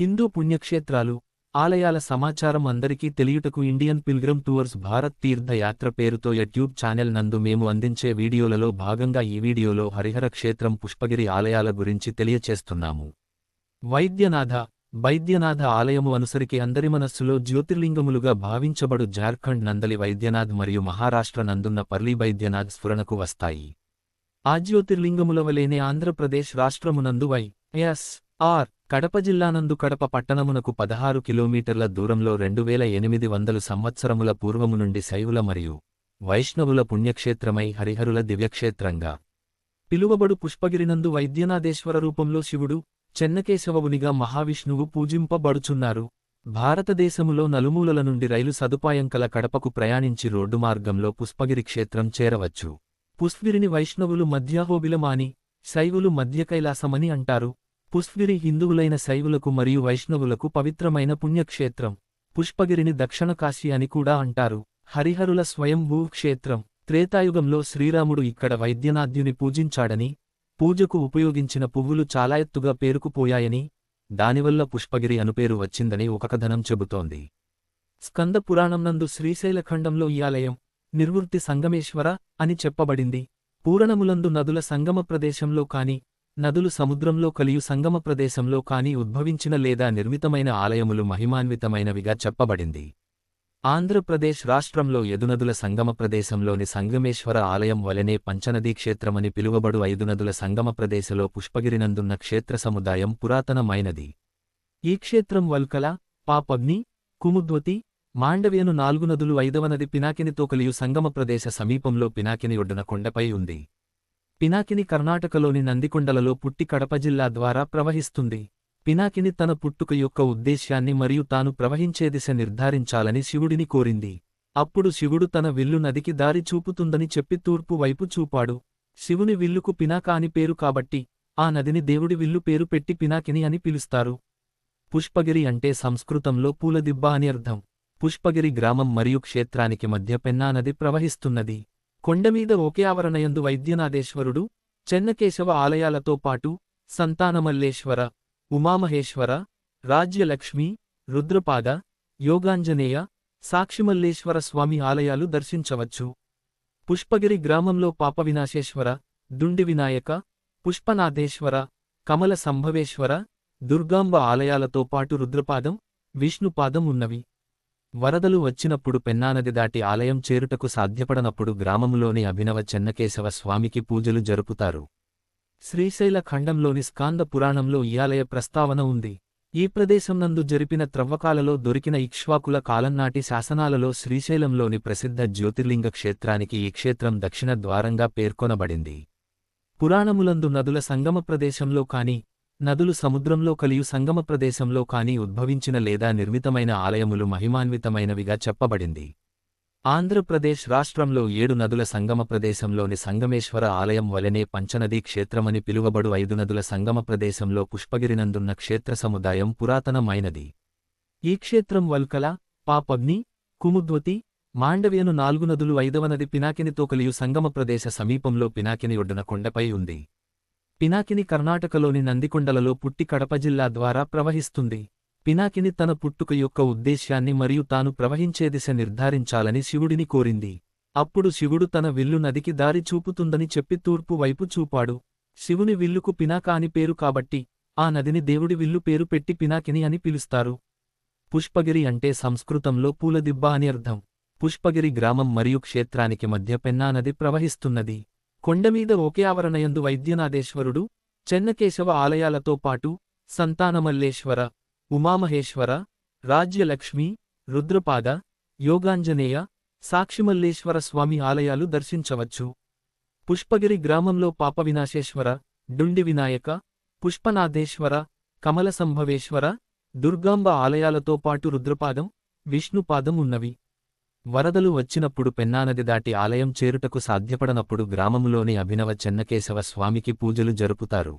హిందూ పుణ్యక్షేత్రాలు ఆలయాల సమాచారం అందరికీ తెలియుటకు Indian pilgrim tours Bharat Teerthayatra పేరుతో యూట్యూబ్ ఛానల్ నందు మేము అందించే వీడియోలలో భాగంగా ఈ వీడియోలో హరిహర క్షేత్రం పుష్పగిరి ఆలయాల గురించి తెలియచేస్తున్నాము. వైద్యనాథ వైద్యనాథ ఆలయము అనుసరికి అందరి మనస్సులో జ్యోతిర్లింగములుగా భావించబడు జార్ఖండ్ నందలి వైద్యనాథ్ మరియు మహారాష్ట్ర నందున్న పర్లీ వైద్యనాథ్ స్ఫురణకు వస్తాయి. ఆ జ్యోతిర్లింగముల వలేనే ఆంధ్రప్రదేశ్ రాష్ట్రమునందు వై ఎస్ ఆర్ కడప జిల్లానందు కడప పట్టణమునకు పదహారు కిలోమీటర్ల దూరంలో రెండు వేల ఎనిమిది వందలు సంవత్సరముల పూర్వము నుండి శైవుల మరియు వైష్ణవుల పుణ్యక్షేత్రమై హరిహరుల దివ్యక్షేత్రంగా పిలువబడు పుష్పగిరినందు వైద్యనాథేశ్వర రూపంలో శివుడు చెన్నకేశవవునిగా మహావిష్ణువు పూజింపబడుచున్నారు. భారతదేశములో నలుమూలల నుండి రైలు సదుపాయం కల కడపకు ప్రయాణించి రోడ్డు మార్గంలో పుష్పగిరి క్షేత్రం చేరవచ్చు. పుష్పిరిని వైష్ణవులు మధ్యాహోబిలమాని శైవులు మధ్య కైలాసమని అంటారు. పుష్పగిరి హిందువులైన శైవులకు మరియు వైష్ణవులకు పవిత్రమైన పుణ్యక్షేత్రం. పుష్పగిరిని దక్షిణ కాశీ అని కూడా అంటారు. హరిహరుల స్వయంభూ క్షేత్రం త్రేతాయుగంలో శ్రీరాముడు ఇక్కడ వైద్యనాథ్యుని పూజించాడని పూజకు ఉపయోగించిన పువ్వులు చాలా ఎత్తుగా పేరుకుపోయాయని దానివల్ల పుష్పగిరి అనుపేరు వచ్చిందని ఒక కథనం చెబుతోంది. స్కంద పురాణంనందు శ్రీశైలఖండంలో ఈ ఆలయం నిర్వృత్తి సంగమేశ్వర అని చెప్పబడింది. పూరణములందు నదుల సంగమ ప్రదేశంలో కాని నదులు సముద్రంలో కలియు సంగమ ప్రదేశంలో కాని ఉద్భవించిన లేదా నిర్మితమైన ఆలయములు మహిమాన్వితమైనవిగా చెప్పబడింది. ఆంధ్రప్రదేశ్ రాష్ట్రంలో యదునదుల సంగమ ప్రదేశంలోని సంగమేశ్వర ఆలయం వలనే పంచనదీ క్షేత్రమని పిలువబడు ఐదు నదుల సంగమ ప్రదేశలో పుష్పగిరినందున్న క్షేత్ర సముదాయం పురాతనమైనది. ఈ క్షేత్రం వల్కల పాపగ్ని కుముద్వతి మాండవ్యను నాలుగు నదులు ఐదవ నది పినాకినితో కలియు సంగమ ప్రదేశ సమీపంలో పినాకిని ఒడ్డున కొండపై ఉంది. పినాకిని కర్ణాటకలోని నందికొండలలో పుట్టి కడప జిల్లా ద్వారా ప్రవహిస్తుంది. పినాకిని తన పుట్టుక యొక్క ఉద్దేశ్యాన్ని మరియు తాను ప్రవహించే దిశ నిర్ధారించాలని శివుడిని కోరింది. అప్పుడు శివుడు తన విల్లు నదికి దారి చూపుతుందని చెప్పి తూర్పు వైపు చూపాడు. శివుని విల్లుకు పినాక అని పేరు కాబట్టి ఆ నదిని దేవుడి విల్లు పేరు పెట్టి పినాకిని అని పిలుస్తారు. పుష్పగిరి అంటే సంస్కృతంలో పూలదిబ్బ అని అర్థం. పుష్పగిరి గ్రామం మరియు క్షేత్రానికి మధ్య పెన్నా నది ప్రవహిస్తున్నది. కొండమీద ఒకే ఆవరణయందు వైద్యనాథేశ్వరుడు చెన్నకేశవ ఆలయాలతో పాటు సంతానమల్లేశ్వర ఉమామహేశ్వర రాజ్యలక్ష్మి రుద్రపాద యోగాంజనేయ సాక్షిమల్లేశ్వర స్వామి ఆలయాలు దర్శించవచ్చు. పుష్పగిరి గ్రామంలో పాపవినాశేశ్వర దుండి వినాయక పుష్పనాథేశ్వర కమల సంభవేశ్వర దుర్గాంబ ఆలయాలతో పాటు రుద్రపాదం విష్ణుపాదం ఉన్నవి. వరదలు వచ్చినప్పుడు పెన్నానది దాటి ఆలయం చేరుటకు సాధ్యపడనప్పుడు గ్రామములోని అభినవ చెన్నకేశవ స్వామికి పూజలు జరుపుతారు. శ్రీశైల ఖండంలోని స్కాంద పురాణంలో ఈ ఆలయ ప్రస్తావన ఉంది. ఈ ప్రదేశం నందు జరిపిన త్రవ్వకాలలో దొరికిన ఇక్ష్వాకుల కాలంనాటి శాసనాలలో శ్రీశైలంలోని ప్రసిద్ధ జ్యోతిర్లింగ క్షేత్రానికి ఈ క్షేత్రం దక్షిణ ద్వారంగా పేర్కొనబడింది. పురాణములందు నదుల సంగమ ప్రదేశంలో కాని నదులు సముద్రంలో కలియు సంగమ ప్రదేశంలో కాని ఉద్భవించిన లేదా నిర్మితమైన ఆలయములు మహిమాన్వితమైనవిగా చెప్పబడింది. ఆంధ్రప్రదేశ్ రాష్ట్రంలో ఏడు నదుల సంగమ ప్రదేశంలోని సంగమేశ్వర ఆలయం వలనే పంచనదీ క్షేత్రమని పిలువబడు ఐదు నదుల సంగమ ప్రదేశంలో పుష్పగిరినందున్న క్షేత్ర సముదాయం పురాతనమైనది. ఈ క్షేత్రం వల్కల పాపగ్ని కుముద్వతి మాండవ్యను నాలుగు నదులు ఐదవ నది పినాకినితో కలియు సంగమ ప్రదేశ సమీపంలో పినాకిని ఒడ్డున కొండపై ఉంది. పినాకిని కర్ణాటకలోని నందికొండలలో పుట్టి కడప జిల్లా ద్వారా ప్రవహిస్తుంది. పినాకిని తన పుట్టుక యొక్క ఉద్దేశ్యాన్ని మరియు తాను ప్రవహించే దిశ నిర్ధారించాలని శివుడిని కోరింది. అప్పుడు శివుడు తన విల్లు నదికి దారి చూపుతుందని చెప్పి తూర్పు వైపు చూపాడు. శివుని విల్లుకు పినాక అని పేరు కాబట్టి ఆ నదిని దేవుడి విల్లు పేరు పెట్టి పినాకిని అని పిలుస్తారు. పుష్పగిరి అంటే సంస్కృతంలో పూలదిబ్బ అని అర్థం. పుష్పగిరి గ్రామం మరియు క్షేత్రానికి మధ్య పెన్నా నది ప్రవహిస్తున్నది. కొండమీద ఒకే ఆవరణయందు వైద్యనాథేశ్వరుడు చెన్నకేశవ ఆలయాలతో పాటు సంతానమల్లేశ్వర ఉమామహేశ్వర రాజ్యలక్ష్మి రుద్రపాద యోగాంజనేయ సాక్షిమల్లేశ్వర స్వామి ఆలయాలు దర్శించవచ్చు. పుష్పగిరి గ్రామంలో పాపవినాశేశ్వర డుండి వినాయక పుష్పనాథేశ్వర కమల సంభవేశ్వర దుర్గాంబ ఆలయాలతో పాటు రుద్రపాదం విష్ణుపాదం ఉన్నవి. వరదలు వచ్చినప్పుడు పెన్నానది దాటి ఆలయం చేరుటకు సాధ్యపడనప్పుడు గ్రామంలోని అభినవ చెన్నకేశవ స్వామికి పూజలు జరుపుతారు.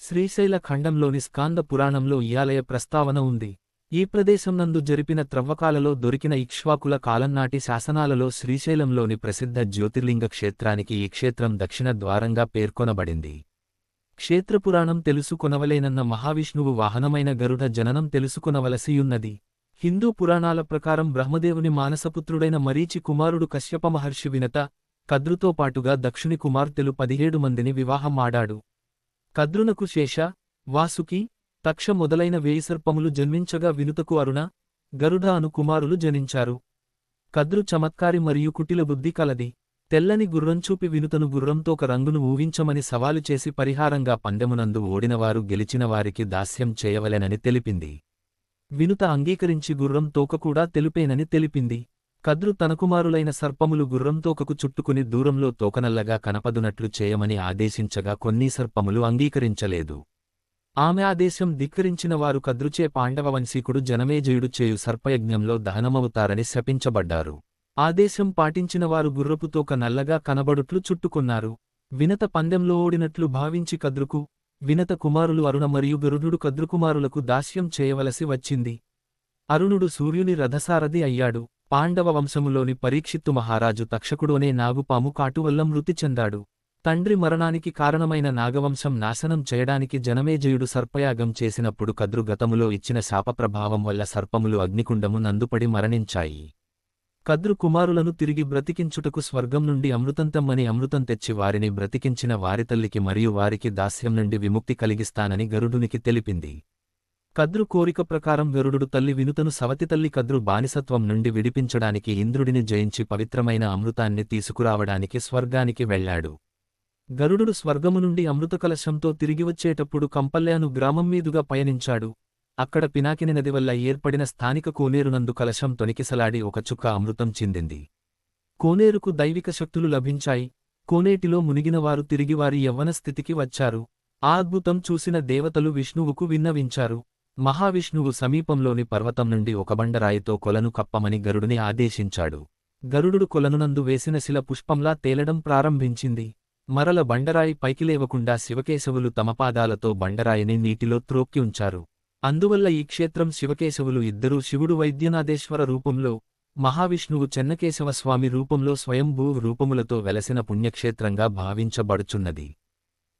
శ్రీశైల ఖండంలోని స్కాంద పురాణంలో ఈ ఆలయ ప్రస్తావన ఉంది. ఈ ప్రదేశం నందు జరిపిన త్రవ్వకాలలో దొరికిన ఇక్ష్వాకుల కాలంనాటి శాసనాలలో శ్రీశైలంలోని ప్రసిద్ధ జ్యోతిర్లింగ క్షేత్రానికి ఈ క్షేత్రం దక్షిణ ద్వారంగా పేర్కొనబడింది. క్షేత్రపురాణం తెలుసుకొనవలేనన్న మహావిష్ణువు వాహనమైన గరుడ జననం తెలుసుకొనవలసియున్నది. హిందూ పురాణాల ప్రకారం బ్రహ్మదేవుని మానసపుత్రుడైన మరీచి కుమారుడు కశ్యప మహర్షి వినత కద్రుతో పాటుగా దక్షుని కుమార్తెలు పదిహేడు మందిని వివాహం ఆడాడు కద్రునకు శేష వాసుకి తక్ష మొదలైన వేయిసర్పములు జన్మించగా వినుతకు అరుణ గరుడ అను కుమారులు జనించారు. కద్రు చమత్కారి మరియు కుటిల బుద్ధి కలది. తెల్లని గుర్రం చూపి వినుతను ఒక రంగును ఊహించమని సవాలు చేసి పరిహారంగా పందెమునందు ఓడినవారు గెలిచిన వారికి దాస్యం చేయవలెనని తెలిపింది. వినుత అంగీకరించి గుర్రం తోక కూడా తెలుపేనని తెలిపింది. కద్రు తన కుమారులైన సర్పములు గుర్రం తోకకు చుట్టుకుని దూరంలో తోకనల్లగా కనపదునట్లు చేయమని ఆదేశించగా కొన్ని సర్పములు అంగీకరించలేదు. ఆమె ఆదేశం ధిక్కరించిన వారు కద్రుచే పాండవ వంశీకుడు జనమేజయుడు చేయు సర్పయజ్ఞంలో దహనమవుతారని శపించబడ్డారు. ఆదేశం పాటించిన వారు గుర్రపు తోక నల్లగా కనబడుట్లు చుట్టుకున్నారు. వినత పందెంలో ఓడినట్లు భావించి కద్రుకు వినత కుమారులు అరుణ మరియు గరుడు కద్రుకుమారులకు దాస్యం చేయవలసి వచ్చింది. అరుణుడు సూర్యుని రథసారథి అయ్యాడు. పాండవ వంశములోని పరీక్షిత్తు మహారాజు తక్షకుడోనే నాగుపాము కాటువల్ల మృతి చెందాడు. తండ్రి మరణానికి కారణమైన నాగవంశం నాశనం చేయడానికి జనమేజయుడు సర్పయాగం చేసినప్పుడు కద్రు గతములో ఇచ్చిన శాపప్రభావం వల్ల సర్పములు అగ్నికుండము నందుపడి మరణించాయి. కద్రు కుమారులను తిరిగి బ్రతికించుటకు స్వర్గం నుండి అమృతంతమ్మని అమృతం తెచ్చి వారిని బ్రతికించిన వారి తల్లికి మరియు వారికి దాస్యం నుండి విముక్తి కలిగిస్తానని గరుడునికి తెలిపింది. కద్రు కోరిక ప్రకారం గరుడు తల్లి వినుతను సవతి తల్లి కద్రు బానిసత్వం నుండి విడిపించడానికి ఇంద్రుడిని జయించి పవిత్రమైన అమృతాన్ని తీసుకురావడానికి స్వర్గానికి వెళ్ళాడు గరుడు స్వర్గము నుండి అమృతకలశంతో తిరిగివచ్చేటప్పుడు కంపల్యాను గ్రామం మీదుగా పయనించాడు. అక్కడ పినాకిని నది వల్ల ఏర్పడిన స్థానిక కోనేరునందు కలశం తొనికిసలాడి ఒక చుక్క అమృతం చిందింది. కోనేరుకు దైవిక శక్తులు లభించాయి. కోనేటిలో మునిగినవారు తిరిగి వారి యవ్వన స్థితికి వచ్చారు. ఆ అద్భుతం చూసిన దేవతలు విష్ణువుకు విన్నవించారు. మహావిష్ణువు సమీపంలోని పర్వతం నుండి ఒక బండరాయితో కొలను కప్పమని గరుడుని ఆదేశించాడు. గరుడు కొలనునందు వేసిన శిల పుష్పంలా తేలడం ప్రారంభించింది. మరల బండరాయి పైకి లేవకుండా శివకేశవులు తమ పాదాలతో బండరాయిని నీటిలో త్రోక్కి ఉంచారు. అందువల్ల ఈ క్షేత్రం శివకేశవులు ఇద్దరూ శివుడు వైద్యనాథేశ్వర రూపంలో మహావిష్ణువు చెన్నకేశవ స్వామి రూపంలో స్వయంభూ రూపములతో వెలసిన పుణ్యక్షేత్రంగా భావించబడుచున్నది.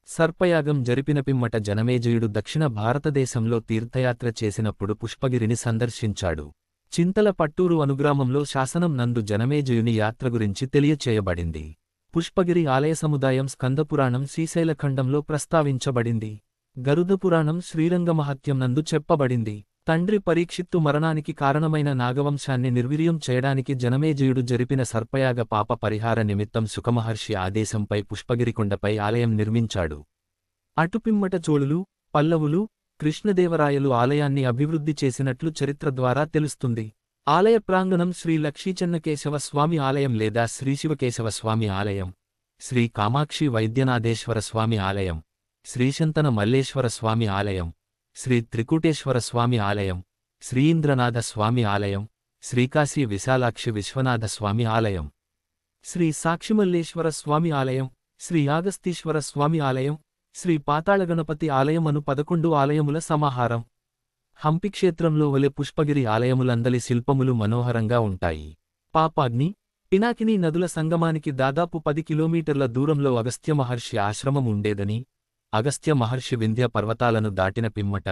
సర్పయాగం జరిపిన పిమ్మట జనమేజయుడు దక్షిణ భారతదేశంలో తీర్థయాత్ర చేసినప్పుడు పుష్పగిరిని సందర్శించాడు. చింతల పట్టూరు అనుగ్రామంలో శాసనం నందు జనమేజయుని యాత్ర గురించి తెలియచేయబడింది. పుష్పగిరి ఆలయ సముదాయం స్కందపురాణం శ్రీశైలఖండంలో ప్రస్తావించబడింది. గరుదపురాణం శ్రీరంగమహత్యం నందు చెప్పబడింది. తండ్రి పరీక్షిత్తు మరణానికి కారణమైన నాగవంశాన్ని నిర్వీర్యం చేయడానికి జనమేజయుడు జరిపిన సర్పయాగ పాప పరిహార నిమిత్తం సుఖమహర్షి ఆదేశంపై పుష్పగిరికొండపై ఆలయం నిర్మించాడు. అటుపిమ్మట చోళులు పల్లవులు కృష్ణదేవరాయలు ఆలయాన్ని అభివృద్ధి చేసినట్లు చరిత్ర ద్వారా తెలుస్తుంది. ఆలయ ప్రాంగణం శ్రీ లక్ష్మీచన్నకేశవ స్వామి ఆలయం లేదా శ్రీశివకేశవ స్వామి ఆలయం శ్రీ కామాక్షి వైద్యనాథేశ్వరస్వామి ఆలయం. శ్రీశంతన మల్లేశ్వర స్వామి ఆలయం శ్రీ త్రికూటేశ్వర స్వామి ఆలయం శ్రీయింద్రనాథ స్వామి ఆలయం శ్రీకాశీ విశాలాక్షి విశ్వనాథ స్వామి ఆలయం శ్రీ సాక్షిమల్లేశ్వర స్వామి ఆలయం శ్రీ యాగస్తీశ్వర స్వామి ఆలయం శ్రీ పాతాళగణపతి ఆలయం అను పదకొండు ఆలయముల సమాహారం. హంపి క్షేత్రంలో వలె పుష్పగిరి ఆలయములందలి శిల్పములు మనోహరంగా ఉంటాయి. పాపాగ్ని పినాకిని నదుల సంగమానికి దాదాపు పది కిలోమీటర్ల దూరంలో అగస్త్య మహర్షి ఆశ్రమం ఉండేదని అగస్త్య మహర్షి వింధ్య పర్వతాలను దాటిన పిమ్మట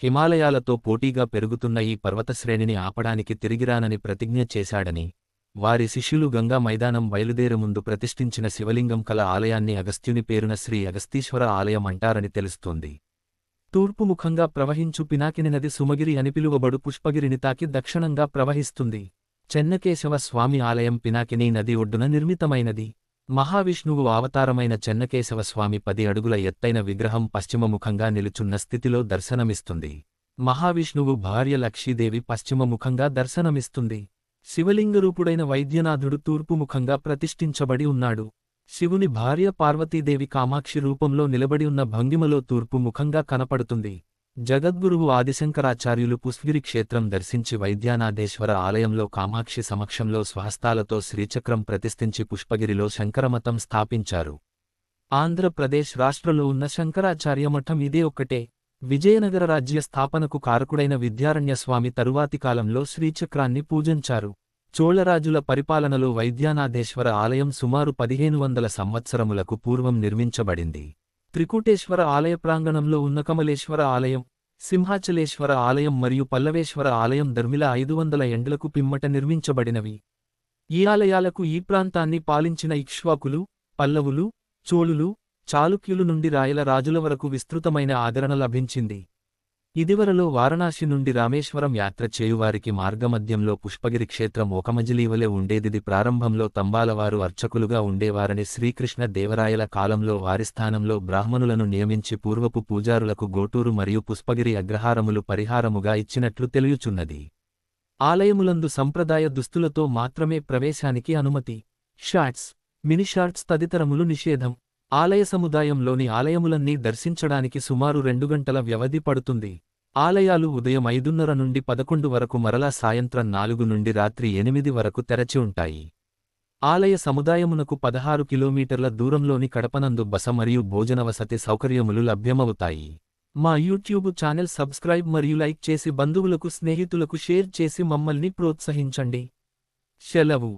హిమాలయాలతో పోటీగా పెరుగుతున్న ఈ పర్వతశ్రేణిని ఆపడానికి తిరిగిరానని ప్రతిజ్ఞ చేశాడని వారి శిష్యులు గంగా మైదానం బయలుదేరు ముందు ప్రతిష్ఠించిన శివలింగం కల ఆలయాన్ని అగస్త్యుని పేరున శ్రీ అగస్తీశ్వర ఆలయం అంటారని తెలుస్తోంది. తూర్పుముఖంగా ప్రవహించు పినాకిని నది సుమగిరి అని పిలువబడు పుష్పగిరిని తాకి దక్షిణంగా ప్రవహిస్తుంది. చెన్నకేశవ స్వామి ఆలయం పినాకిని నది ఒడ్డున నిర్మితమైనది. మహావిష్ణువు అవతారమైన చెన్నకేశవ స్వామి పది అడుగుల ఎత్తైన విగ్రహం పశ్చిమముఖంగా నిలుచున్న స్థితిలో దర్శనమిస్తుంది. మహావిష్ణువు భార్య లక్షీదేవి పశ్చిమముఖంగా దర్శనమిస్తుంది. శివలింగరూపుడైన వైద్యనాథుడు తూర్పుముఖంగా ప్రతిష్ఠించబడి ఉన్నాడు. శివుని భార్య పార్వతీదేవి కామాక్షి రూపంలో నిలబడి ఉన్న భంగిమలో తూర్పు ముఖంగా కనపడుతుంది. జగద్గురువు ఆదిశంకరాచార్యులు పుష్గిరి క్షేత్రం దర్శించి వైద్యానాథేశ్వర ఆలయంలో కామాక్షి సమక్షంలో స్వహస్తాలతో శ్రీచక్రం ప్రతిష్ఠించి పుష్పగిరిలో శంకరమతం స్థాపించారు. ఆంధ్రప్రదేశ్ రాష్ట్రంలో ఉన్న శంకరాచార్య మఠం ఇదే ఒక్కటే. విజయనగర రాజ్య స్థాపనకు కారకుడైన విద్యారణ్యస్వామి తరువాతి కాలంలో శ్రీచక్రాన్ని పూజించారు. చోళరాజుల పరిపాలనలో వైద్యానాథేశ్వర ఆలయం సుమారు పదిహేను వందల సంవత్సరములకు పూర్వం నిర్మించబడింది. త్రికూటేశ్వర ఆలయ ప్రాంగణంలో ఉన్న కమలేశ్వర ఆలయం సింహాచలేశ్వర ఆలయం మరియు పల్లవేశ్వర ఆలయం ధర్మిల ఐదు వందల ఎండ్లకు పిమ్మట నిర్మించబడినవి. ఈ ఆలయాలకు ఈ ప్రాంతాన్ని పాలించిన ఇక్ష్వాకులు పల్లవులు చోళులు చాళుక్యులు నుండి రాయల రాజుల వరకు విస్తృతమైన ఆదరణ లభించింది. ఇదివరలో వారణాసి నుండి రామేశ్వరం యాత్ర చేయువారికి మార్గమధ్యంలో పుష్పగిరి క్షేత్రం ఒకమజిలీవలే ఉండేదిది. ప్రారంభంలో తంబాలవారు అర్చకులుగా ఉండేవారని శ్రీకృష్ణ దేవరాయల కాలంలో వారి స్థానంలో బ్రాహ్మణులను నియమించి పూర్వపు పూజారులకు గోటూరు మరియు పుష్పగిరి అగ్రహారములు పరిహారముగా ఇచ్చినట్లు తెలియుచున్నది. ఆలయములందు సంప్రదాయ దుస్తులతో మాత్రమే ప్రవేశానికి అనుమతి. షాట్స్ మినిషార్ట్స్ తదితరములు నిషేధం. ఆలయ సముదాయంలోని ఆలయములన్నీ దర్శించడానికి సుమారు రెండు గంటల వ్యవధి పడుతుంది. ఆలయాలు ఉదయం ఐదున్నర నుండి పదకొండు వరకు మరలా సాయంత్రం నాలుగు నుండి రాత్రి ఎనిమిది వరకు తెరచి ఉంటాయి. ఆలయ సముదాయమునకు పదహారు కిలోమీటర్ల దూరంలోని కడపనందు బస మరియు భోజన వసతి సౌకర్యములు లభ్యమవుతాయి. మా యూట్యూబ్ ఛానల్ సబ్స్క్రైబ్ మరియు లైక్ చేసి బంధువులకు స్నేహితులకు షేర్ చేసి మమ్మల్ని ప్రోత్సహించండి. సెలవు.